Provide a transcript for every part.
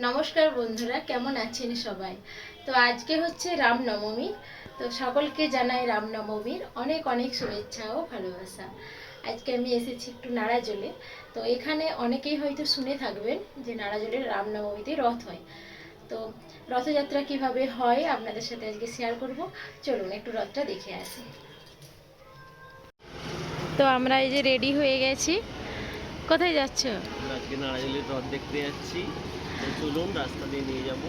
নমস্কার বন্ধুরা, কেমন আছেন সবাই? তো আজকে হচ্ছে রামনবমী, তো সকলকে জানাই রামনবমীর অনেক অনেক শুভেচ্ছা ও ভালোবাসা। আজকে আমি এসেছি একটু নাড়াজলে, তো এখানে অনেকেই হয়তো শুনে থাকবেন যে নাড়াজলের রামনবমীতে রথ হয়। তো রথযাত্রা কীভাবে হয় আপনাদের সাথে আজকে শেয়ার করব, চলুন একটু রথটা দেখে আসি। তো আমরা এই যে রেডি হয়ে গেছি। কোথায় যাচ্ছ? আজকে নারায়ণের রথ দেখতে যাচ্ছি। তো চলুন রাস্তা দিয়ে নিয়ে যাব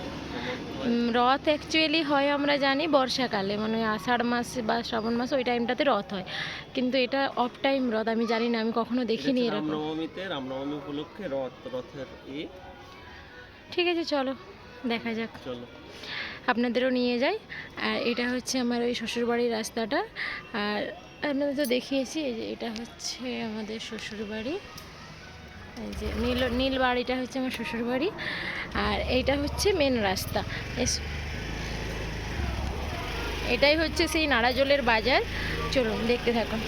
রথ অ্যাকচুয়ালি হয় আমরা জানি বর্ষাকালে। মানে আষাঢ় মাস বা শ্রাবণ মাস ওই টাইমটাতে রথ হয়। কিন্তু এটা অফ টাইম রথ আমি জানি না আমি কখনো দেখিনি এরকম। রামনবমীতে রামনবমী উপলক্ষে রথ রথের ই ঠিক আছে চলো দেখা যাক। চলো। আপনাদেরও নিয়ে যাই। আর এটা হচ্ছে আমার ওই শ্বশুরবাড়ির রাস্তাটা। আর আপনাদের তো দেখিয়েছি যে এটা হচ্ছে আমাদের শ্বশুরবাড়ি। এই যে নীল নীল বাড়িটা হচ্ছে আমার শ্বশুরবাড়ি আর এইটা হচ্ছে মেন রাস্তা। এটাই হচ্ছে সেই নাড়াজলের বাজার। চলুন, দেখতে থাকুন।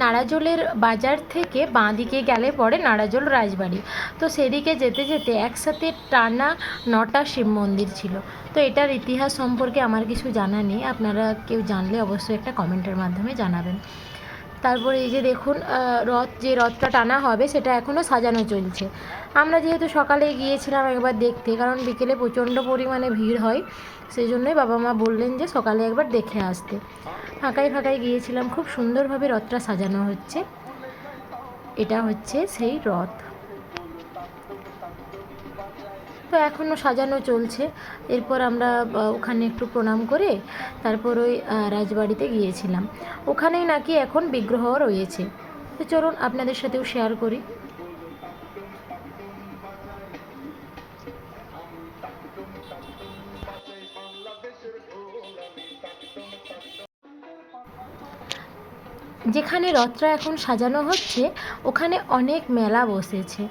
নাড়াজলের বাজার থেকে বাঁ দিকে গেলে পরে নাড়াজল রাজবাড়ি। তো সেদিকে যেতে যেতে একসাথে টানা নটা শিব মন্দির ছিল। তো এটার ইতিহাস সম্পর্কে আমার কিছু জানা নেই। আপনারা কেউ জানলে অবশ্যই একটা কমেন্টের মাধ্যমে জানাবেন। তারপরে এই যে দেখুন রথ, যে রথটা টানা হবে সেটা এখনও সাজানো চলছে। আমরা যেহেতু সকালে গিয়েছিলাম একবার দেখতে, কারণ বিকেলে প্রচণ্ড পরিমাণে ভিড় হয় সেই জন্যই বাবা মা বললেন যে সকালে একবার দেখে আসতে। ফাঁকাই ফাঁকাই গিয়েছিলাম, খুব সুন্দরভাবে রথটা সাজানো হচ্ছে। এটা হচ্ছে সেই রথ। তো এখনও সাজানো চলছে। এরপর আমরা ওখানে একটু প্রণাম করে তারপর ওই রাজবাড়িতে গিয়েছিলাম। ওখানেই নাকি এখন বিগ্রহ রয়েছে। তো চলুন আপনাদের সাথেও শেয়ার করি। যেখানে রথটা এখন সাজানো হচ্ছে, ওখানে অনেক মেলা বসেছে।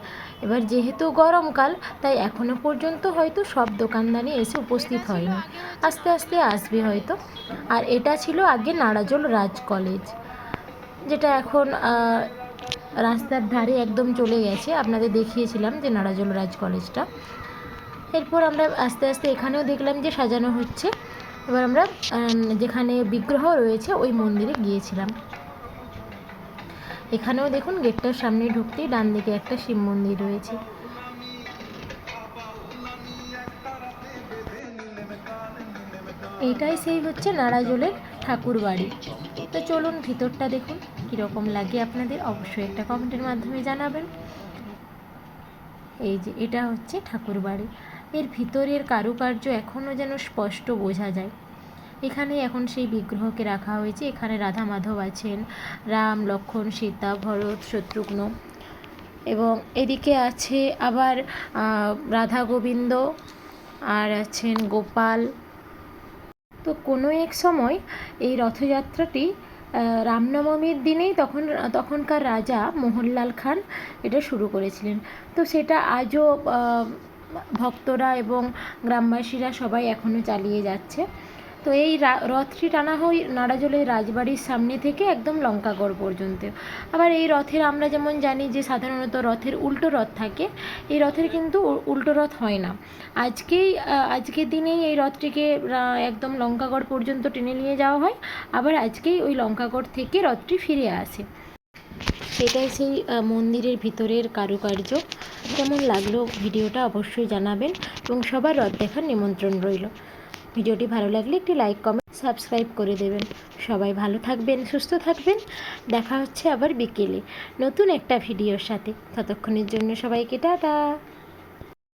এবার যেহেতু গরমকাল তাই এখনও পর্যন্ত হয়তো সব দোকানদানি এসে উপস্থিত হয়নি। আস্তে আস্তে আসবে হয়তো। আর এটা ছিল আগে নাড়াজল রাজ কলেজ, যেটা এখন রাস্তার ধারে একদম চলে গেছে। আপনাদের দেখিয়েছিলাম যে নাড়াজল রাজ কলেজটা। এরপর আমরা আস্তে আস্তে এখানেও দেখলাম যে সাজানো হচ্ছে। এবার আমরা যেখানে বিগ্রহ রয়েছে, ওই মন্দিরে গিয়েছিলাম। এখানেও দেখুন, গেটটার সামনে ঢুকতেই ডান দিকে একটা শিব মন্দির রয়েছে। এটাই সেই হচ্ছে নাড়াজলের ঠাকুর বাড়ি। তো চলুন ভিতরটা দেখুন, কীরকম লাগে আপনাদের। অবশ্যই একটা কমেন্টের মাধ্যমে জানাবেন। এই যে, এটা হচ্ছে ঠাকুর বাড়ি। এর ভিতরের কারুকার্য এখনও যেন স্পষ্ট বোঝা যায়। এখানে এখন সেই বিগ্রহকে রাখা হয়েছে। এখানে রাধা মাধব আছেন, রাম লক্ষ্মণ সীতা, ভরত, শত্রুঘ্ন এবং এদিকে আছে আবার রাধা গোবিন্দ আর আছেন গোপাল। তো কোনো এক সময় এই রথযাত্রাটি রামনবমীর দিনেই তখন, তখনকার রাজা মোহনলাল খান এটা শুরু করেছিলেন। তো সেটা আজও ভক্তরা এবং গ্রামবাসীরা সবাই এখনও চালিয়ে যাচ্ছে। তো এই রথটি টানা হয় নাড়াজলের রাজবাড়ির সামনে থেকে একদম লঙ্কাগড় পর্যন্ত। আবার এই রথের আমরা যেমন জানি যে সাধারণত রথের উল্টো রথ থাকে, এই রথের কিন্তু উল্টো রথ হয় না। আজকেই আজকের দিনেই এই রথটিকে একদম লঙ্কাগড় পর্যন্ত টেনে নিয়ে যাওয়া হয়, আবার আজকেই ওই লঙ্কাগড় থেকে রথটি ফিরে আসে। সেটাই সেই মন্দিরের ভিতরের কারুকার্য। কেমন লাগল ভিডিওটা অবশ্যই জানাবেন এবং সবার রথ দেখার নিমন্ত্রণ রইল। ভিডিওটি ভালো লাগলে একটি লাইক, কমেন্ট, সাবস্ক্রাইব করে দেবেন। সবাই ভালো থাকবেন, সুস্থ থাকবেন। দেখা হচ্ছে আবার বিকেলে নতুন একটা ভিডিওর সাথে। ততক্ষণের জন্য সবাইকে টাটা।